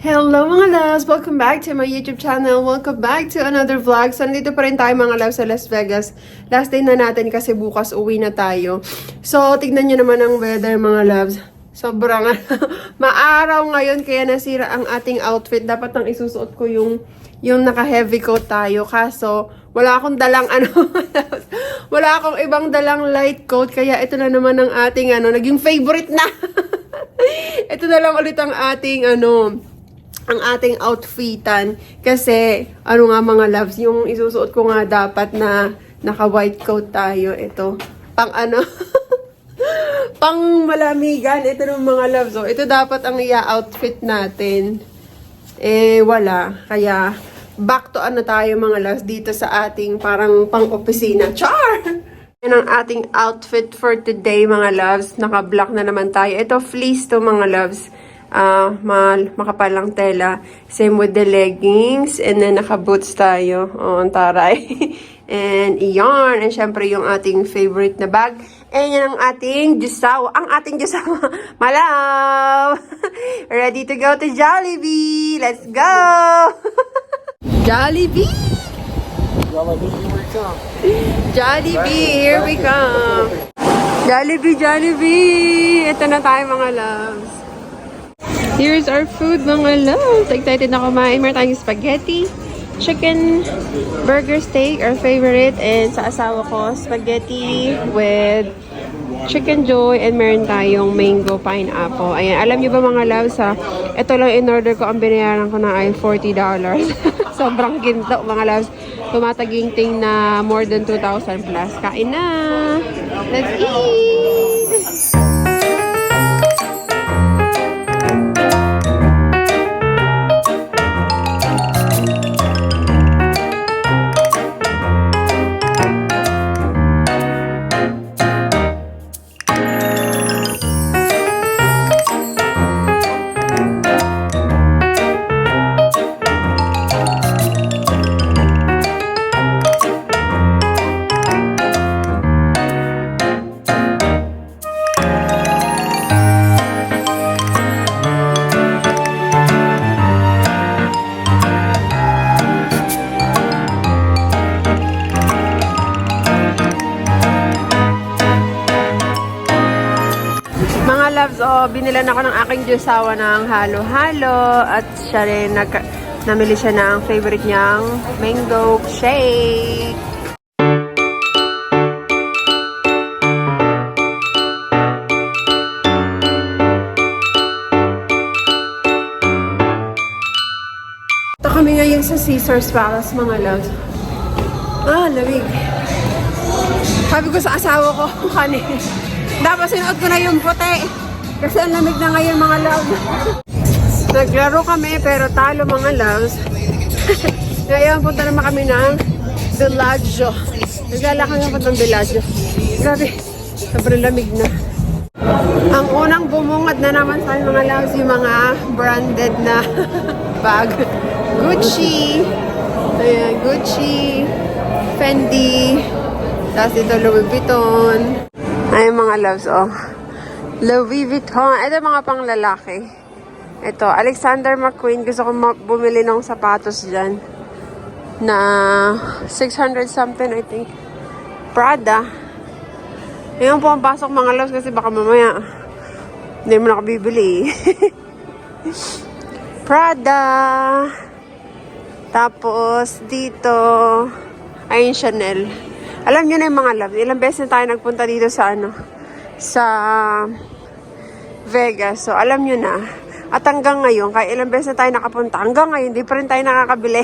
Hello mga loves! Welcome back to my YouTube channel. Welcome back to another vlog. So, nandito pa rin tayo mga loves sa Las Vegas. Last day na natin kasi bukas uwi na tayo. So, tignan nyo naman ang weather mga loves. Sobrang maaraw ngayon kaya nasira ang ating outfit. Dapat nang isusuot ko yung yung naka-heavy coat tayo. Kaso, wala akong dalang ano, wala akong ibang dalang light coat. Kaya ito na naman ang ating ano, naging favorite na. ito na lang ulit ang ating ano, ang ating outfitan. Kasi, ano nga mga loves, yung isusuot ko nga dapat na naka-white coat tayo. Ito, pang ano, pang malamigan. Ito ng mga loves. So, ito dapat ang i-outfit natin. Eh, wala. Kaya, back to ano tayo mga loves dito sa ating parang pang-opisina. Char! Yan ang ating outfit for today mga loves. Naka-black na naman tayo. Ito fleece to mga loves. Ah, mal makapal lang tela. Same with the leggings. And then naka-boots tayo. Oh, ang taray. and yarn. And syempre yung ating favorite na bag. And yan ang ating jusawa. Ang ating jusawa. Malaw! Ready to go to Jollibee! Let's go! Jollibee! Jollibee, here we come. Jollibee, Jollibee. Ito na tayo mga loves. Here's our food mga loves. Excited na kumain. Meron tayong spaghetti, chicken, burger steak, our favorite. And sa asawa ko, spaghetti with chicken joy and meron tayong mango pineapple. Ayan, alam niyo ba mga loves ha? Ito lang in order ko, ang binayaran ko na ay $40. Sobrang ginto mga loves. Tumataginting na more than 2,000 plus. Kain na! Let's eat! Binilan ako ng aking Diyosawa ng halo-halo at siya rin nag namili siya ng favorite niyang mango shake. Ito kami ngayon sa Caesar's Palace, mga loves. Ah, lamig. Sabi ko sa asawa ko kanina. Dapat sinuot ko na yung puti. Kasi ang lamig na ngayon mga loves. Naglaro kami pero talo mga loves. ngayon punta naman kami ng Bellagio. Naglalakad nga punta ng Bellagio. Grabe, sobrang lamig na. Ang unang bumungad na naman sa mga loves yung mga branded na bag. Gucci. Ayan, Gucci. Fendi. Tapos dito Louis Vuitton. Ay, mga loves, oh. Louis Vuitton. Ito mga pang lalaki. Ito, Alexander McQueen. Gusto ko bumili ng sapatos dyan. Na 600 something, I think. Prada. Ngayon po ang pasok mga loves kasi baka mamaya hindi mo nakabibili. Prada. Tapos dito ayun Chanel. Alam niyo na yung mga loves. Ilang beses na tayo nagpunta dito sa ano sa Vegas. So alam niyo na. At hanggang ngayon, kaya ilang beses na tayo nakapunta, hanggang ngayon, di pa rin tayo nakakabili.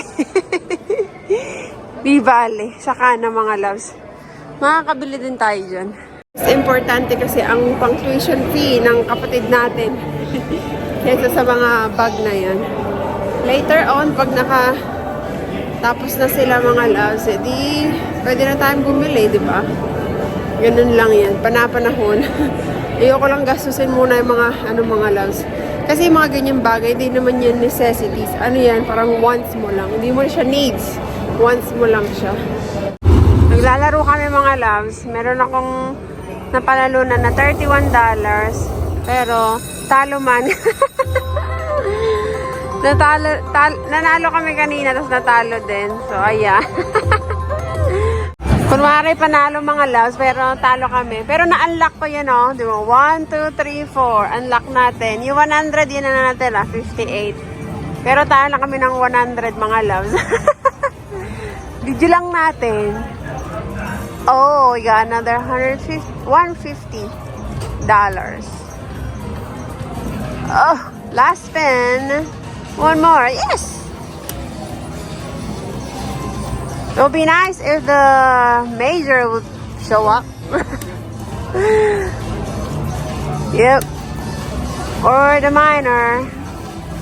di bale. Saka na mga loves. Makakabili din tayo dyan. Mas importante kasi ang pang fee ng kapatid natin. Kesa sa mga bag na yan. Later on, pag naka tapos na sila mga loves, eh, di pwede na tayong bumili, di ba? Ganun lang yan. Panapanahon. Ayoko lang gastusin muna yung mga, ano mga loves. Kasi yung mga ganyang bagay, hindi naman yan necessities. Ano yan, parang wants mo lang. Hindi mo siya needs. Wants mo lang siya. Naglalaro kami mga loves. Meron akong napanalunan na $31. Pero, talo man. Natalo, tal- nanalo kami kanina, tapos natalo din. So, ayan. Kunwari panalo mga loves, pero talo kami. Pero na-unlock ko yan, oh. Di ba? 1, 2, 3, 4. Unlock natin. Yung 100, yun na natin, ah. 58. Pero talo kami ng 100, mga loves. Video lang natin. Oh, we got another 150, 150 dollars. Oh, last spin. One more. Yes! It would be nice if the major would show up. yep. Or the minor.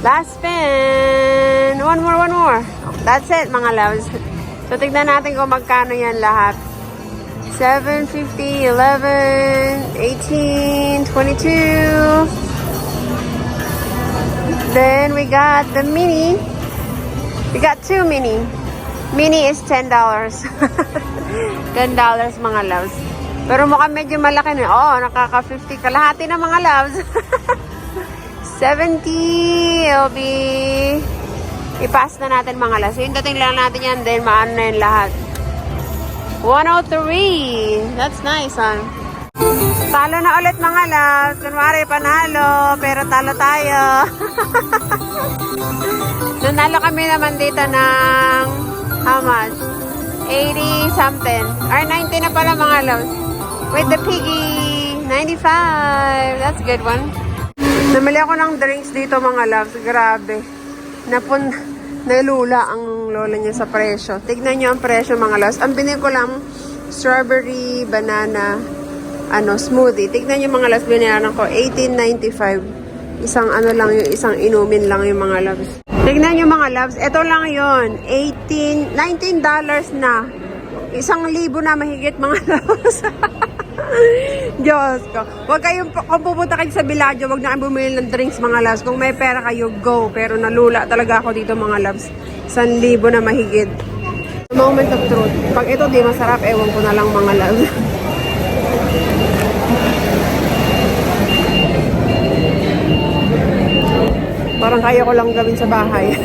Last spin. One more, one more. That's it, mga loves. So, tignan natin kung magkano yan lahat. 7, 50, 11, 18, 22. Then we got the mini. We got two mini. Mini is $10. $10 mga loves. Pero mukhang medyo malaki na. Oo, nakaka-50 kalahati na mga loves. 70. It'll be... I-pass na natin mga loves. So, yung dating lang natin yan. Then, maano na yun lahat. 103. That's nice, huh? Talo na ulit mga loves. Kunwari, panalo. Pero talo tayo. Nanalo kami naman dito ng how much? 80 something. Or 90 na pala mga loves. With the piggy. 95. That's a good one. Namili ako ng drinks dito mga loves. Grabe. Napun nalula ang lola niya sa presyo. Tignan niyo ang presyo mga loves. Ang binili ko lang strawberry, banana, ano, smoothie. Tignan niyo mga loves, binayaran ko 18.95. Isang ano lang yung isang inumin lang yung mga loves. Tignan niyo mga loves, ito lang yon 18, 19 dollars na. Isang libo na mahigit mga loves. Diyos ko. Huwag kayong, kung pupunta kayo sa Villaggio, huwag na kayo bumili ng drinks mga loves. Kung may pera kayo, go. Pero nalula talaga ako dito mga loves. San libo na mahigit. Moment of truth. Pag ito di masarap, ewan ko na lang mga loves. kaya ko lang gawin sa bahay.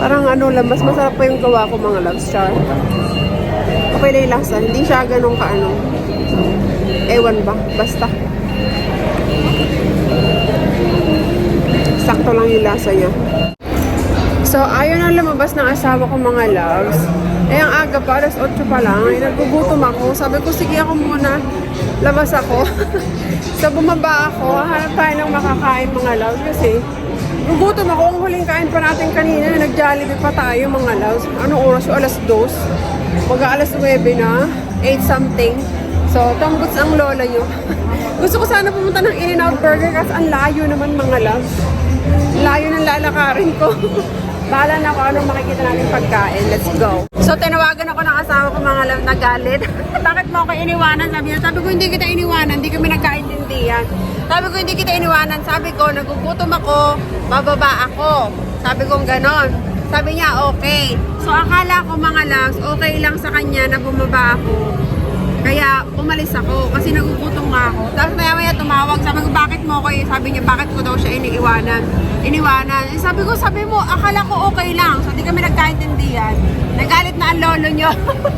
Parang ano lang, mas masarap pa yung gawa ko mga loves char. Okay na yung lasa. Hindi siya ganun kaano. Ewan ba? Basta. Sakto lang yung lasa niya. So, ayaw na lumabas ng asawa ko mga loves. Eh, ang aga pa, alas 8 pa lang. Eh, nagugutom ako. Sabi ko, sige ako muna. Labas ako. so, bumaba ako. Hanap tayo ng makakain mga loves. Kasi, gugutom ako. Ang huling kain pa natin kanina. Nag-jollibee pa tayo mga loves. Anong oras? So, alas 2. Mag alas 9 na. 8 something. So, tambuts ang lola nyo. Gusto ko sana pumunta ng In-N-Out Burger kasi ang layo naman mga loves. Layo ng lalakarin ko. Bahala na ako anong makikita natin pagkain. Let's go. So, tinawagan ako ng asawa ko mga love na galit. Bakit mo ako iniwanan? Sabi niya, sabi ko hindi kita iniwanan. Hindi kami nagkaintindihan. Sabi ko hindi kita iniwanan. Sabi ko, nagugutom ako, bababa ako. Sabi ko ganon. Sabi niya, okay. So, akala ko mga loves, okay lang sa kanya na bumaba ako. Kaya umalis ako kasi nagugutom nga ako. Tapos maya maya tumawag. Sabi ko, bakit mo eh?" Sabi niya, bakit ko daw siya iniiwanan? Iniwanan. Eh, sabi ko, sabi mo, akala ko okay lang. So di kami nagkaintindihan. Nagalit na ang lolo niyo.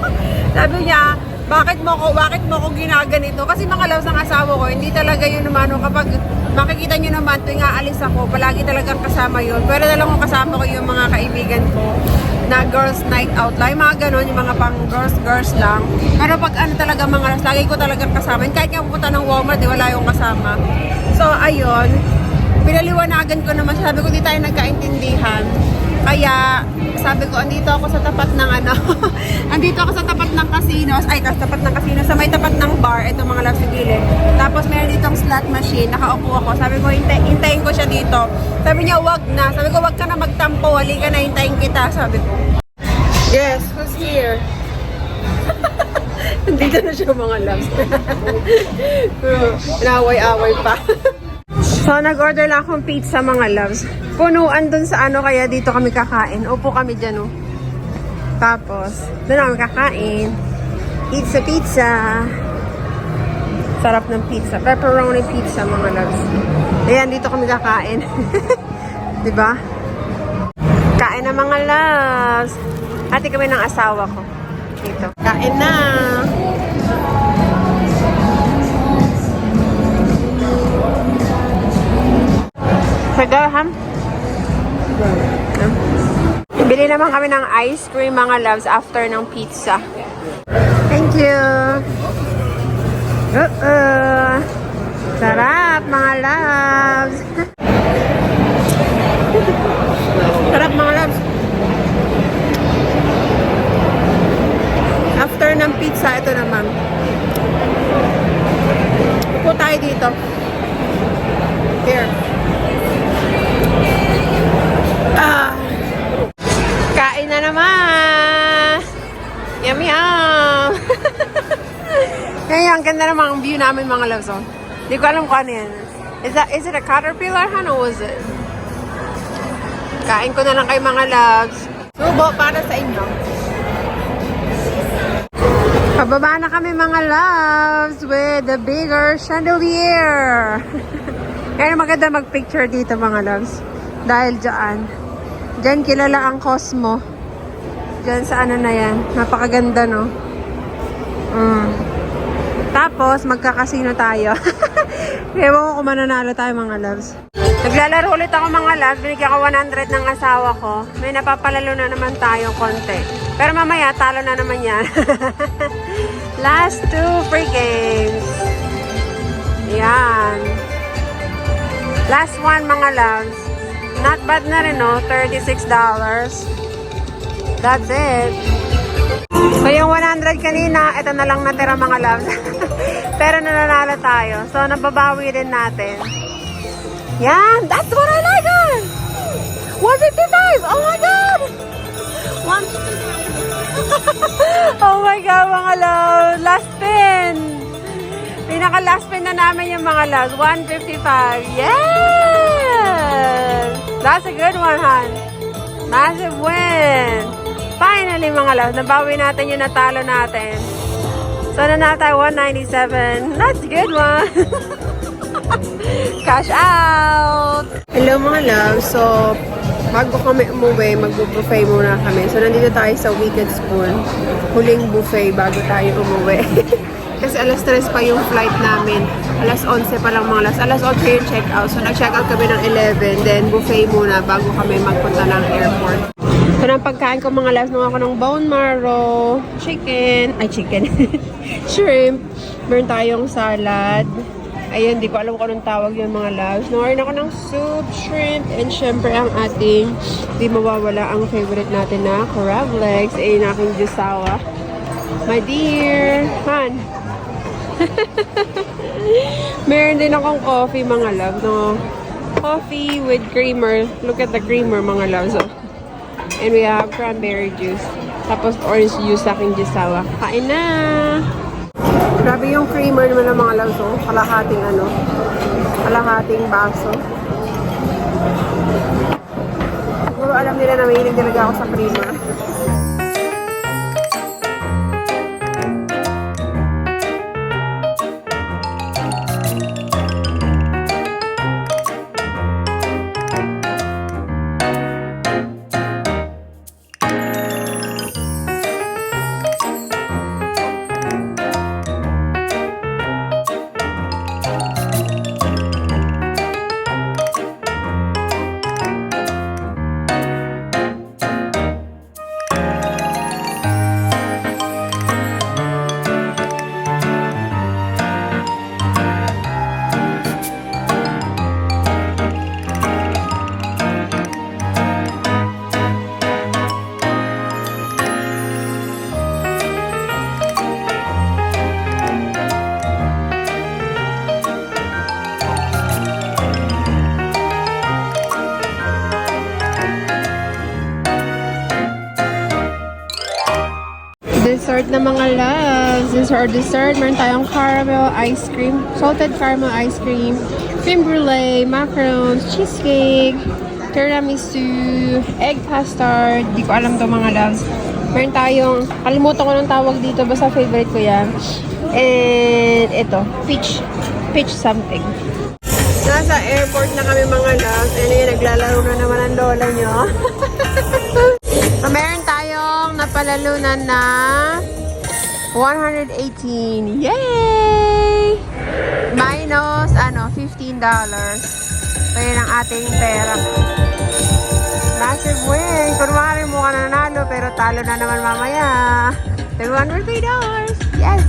sabi niya, bakit mo ko bakit mo ko ginaganito? Kasi mga loves ng asawa ko, hindi talaga yun naman kapag makikita niyo naman tuwing aalis ako, palagi talagang kasama yun. Pero kung kasama ko yung mga kaibigan ko na girls night out lang. Mga ganon, yung mga pang girls, girls lang. Pero pag ano talaga mga loves, lagi ko talagang kasama. And kahit nga pupunta ng Walmart, di wala yung kasama. So, ayun. Pinaliwanagan ko naman, sabi ko di tayo nagkaintindihan. Kaya, sabi ko, andito ako sa tapat ng ano, andito ako sa tapat ng casinos, ay, sa tapat ng casino, sa may tapat ng bar, ito mga loves sa gilid. Tapos meron ditong slot machine, nakaupo ako. Sabi ko, hintay, hintayin ko siya dito. Sabi niya, wag na. Sabi ko, wag ka na magtampo, hali ka na, hintayin kita, sabi ko. Yes, who's here? Andito na siya mga loves. Inaway-away pa. so, nag-order lang akong pizza mga loves. Punuan dun sa ano, kaya dito kami kakain. Upo kami dyan, oh. Tapos, doon kami kakain. Pizza, pizza. Sarap ng pizza. Pepperoni pizza, mga loves. Ayan, dito kami kakain. di ba? Kain na mga loves. Ate kami ng asawa ko. Dito. Kain na. Sagaham. Naman kami ng ice cream mga loves after ng pizza. Thank you. Uh-uh. Sarap mga loves. Sarap mga loves. After ng pizza, ito naman. Upo tayo dito. Here. Ah. Yum, yum! Ngayon, ang ganda naman ang view namin mga loves. Oh. Hindi ko alam kung ano yan. Is, that, is it a caterpillar, Han, or was it? Kain ko na lang kay mga loves. Subo para sa inyo. Pababa na kami mga loves with the bigger chandelier. Kaya maganda mag-picture dito mga loves. Dahil dyan. Dyan kilala ang Cosmo. Dyan sa ano na yan. Napakaganda no. Mm. Tapos magkakasino tayo. Ewan ko kung mananalo tayo mga loves. Naglalaro ulit ako mga loves. Binigyan ko 100 ng asawa ko. May napapalalo na naman tayo konti. Pero mamaya talo na naman yan. Last two free games. Yan. Last one mga loves. Not bad na rin no. $36. That's it. So yung 100 kanina, ito na lang natira mga loves. Pero nananalo tayo. So nababawi din natin. Yan! That's what I like! ah! 155! Oh my God! One... oh my God, mga loves! Last spin! Pinaka last spin na namin yung mga loves. 155. Yes! That's a good one, hon. Massive win! Finally, mga loves, nabawi natin yung natalo natin. So, na tayo 197. That's a good one. Cash out! Hello mga loves. So, bago kami umuwi, mag-buffet muna kami. So, nandito tayo sa Wicked Spoon. Huling buffet bago tayo umuwi. Kasi alas 3 pa yung flight namin. Alas 11 pa lang mga alas. Alas 8 yung check-out. So, nag-check out kami ng 11. Then, buffet muna bago kami magpunta ng airport. So, ng pagkain ko mga loves, nung ako ng bone marrow, chicken, ay chicken, shrimp, meron tayong salad. Ayun, di ko alam kung anong tawag yun mga loves. Nawarin ako ng soup, shrimp, and syempre ang ating, di mawawala ang favorite natin na crab legs, ay na aking jusawa. My dear, Han. Meron din akong coffee mga loves, no? Coffee with creamer. Look at the creamer mga loves, oh. And we have cranberry juice. Tapos orange juice sa aking jusawa. Kain na! Grabe yung creamer naman ng mga loves. Kalahating ano. Kalahating baso. Siguro alam nila na mahilig talaga ako sa creamer. Mga loves. This is our dessert. Meron tayong caramel ice cream, salted caramel ice cream, creme brulee, macarons, cheesecake, tiramisu, egg custard. Di ko alam to mga loves. Meron tayong, kalimutan ko ng tawag dito, basta favorite ko yan. And ito, peach. Peach something. Nasa airport na kami mga loves. And yun, naglalaro na naman ang lola nyo. meron tayong napalalunan na 118. Yay! Minus, ano, $15. Kaya ng ating pera. Massive win! Kunwari mo ka na nanalo, pero talo na naman mamaya. Everyone will $3. Yes!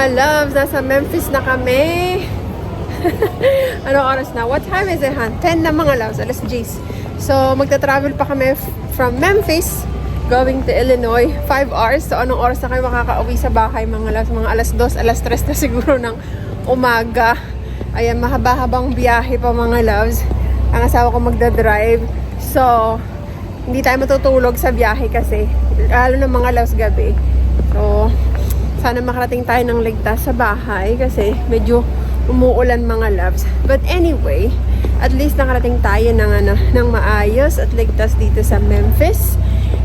Mga loves, nasa Memphis na kami. Anong oras na? What time is it, Han? 10 na mga loves, alas 10. So, magta-travel pa kami from Memphis going to Illinois. 5 hours. So, anong oras na kayo makakauwi sa bahay mga loves? Mga alas 2, alas 3 na siguro ng umaga. Ayan, mahaba-habang biyahe pa mga loves. Ang asawa ko magdadrive. So, hindi tayo matutulog sa biyahe kasi. Lalo na mga loves gabi. So, sana makarating tayo ng ligtas sa bahay kasi medyo umuulan mga loves. But anyway, at least nakarating tayo ng, ano, ng maayos at ligtas dito sa Memphis.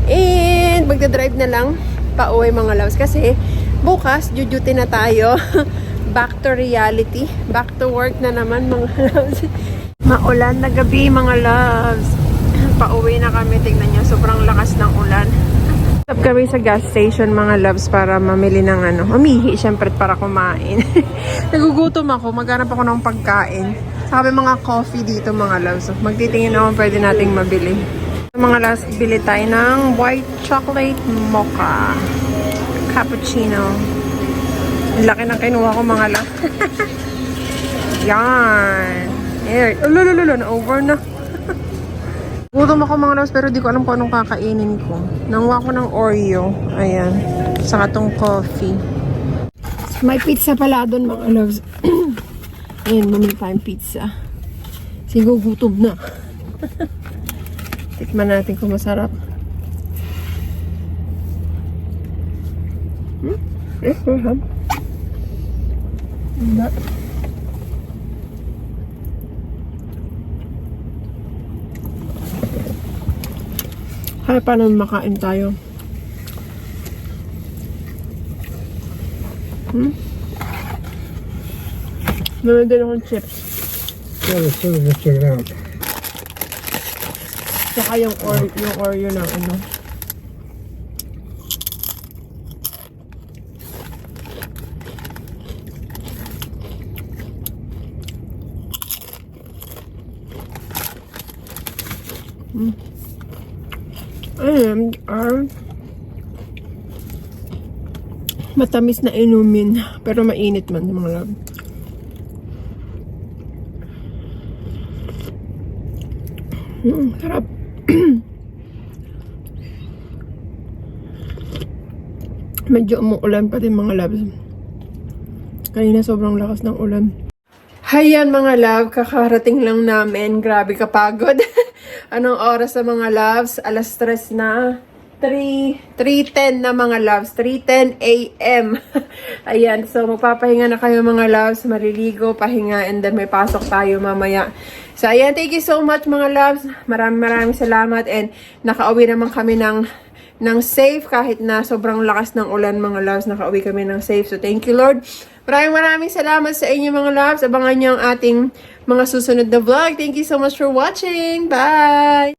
And magdadrive na lang pa uwi mga loves kasi bukas duty na tayo. Back to reality. Back to work na naman mga loves. Maulan na gabi mga loves. Pauwi na kami. Tingnan nyo, sobrang lakas ng ulan. Stop kami sa gas station mga loves para mamili ng ano, umihi syempre para kumain. Nagugutom ako, maghanap ako ng pagkain. Sabi mga coffee dito mga loves. Magtitingin ako pwede nating mabili. Mga loves, bili tayo ng white chocolate mocha. Cappuccino. Laki ng kinuha ko mga loves. Yan. Here. Ululululo, na over na. Gutom ako mga loves pero di ko alam kung anong kakainin ko. Nanguha ko ng Oreo. Ayan. Saka tong coffee. May pizza pala doon mga loves. Ayan, mamili tayong pizza. Sige, gutom na. Tikman natin kung masarap. Hmm? Eh, masarap. Hindi. Kaya paano makain tayo? Hmm? Meron din akong chips. Yeah, let's sort of just check it out. Saka yung, or yung Oreo ng ano. Mm. Ayan, are matamis na inumin pero mainit man mga love. Mm, sarap. Medyo umuulan pa din mga loves. Kanina sobrang lakas ng ulan. Hayan mga love, kakarating lang namin. Grabe kapagod. Anong oras na mga loves? Alas 3 na. 3, 3.10 na mga loves. 3.10 a.m. Ayan, so magpapahinga na kayo mga loves. Maliligo, pahinga, and then may pasok tayo mamaya. So ayan, thank you so much mga loves. Maraming maraming salamat and nakauwi naman kami ng ng safe kahit na sobrang lakas ng ulan mga loves. Nakauwi kami ng safe. So thank you Lord. Maraming maraming salamat sa inyo mga loves. Abangan niyo ang ating mga susunod na vlog. Thank you so much for watching. Bye!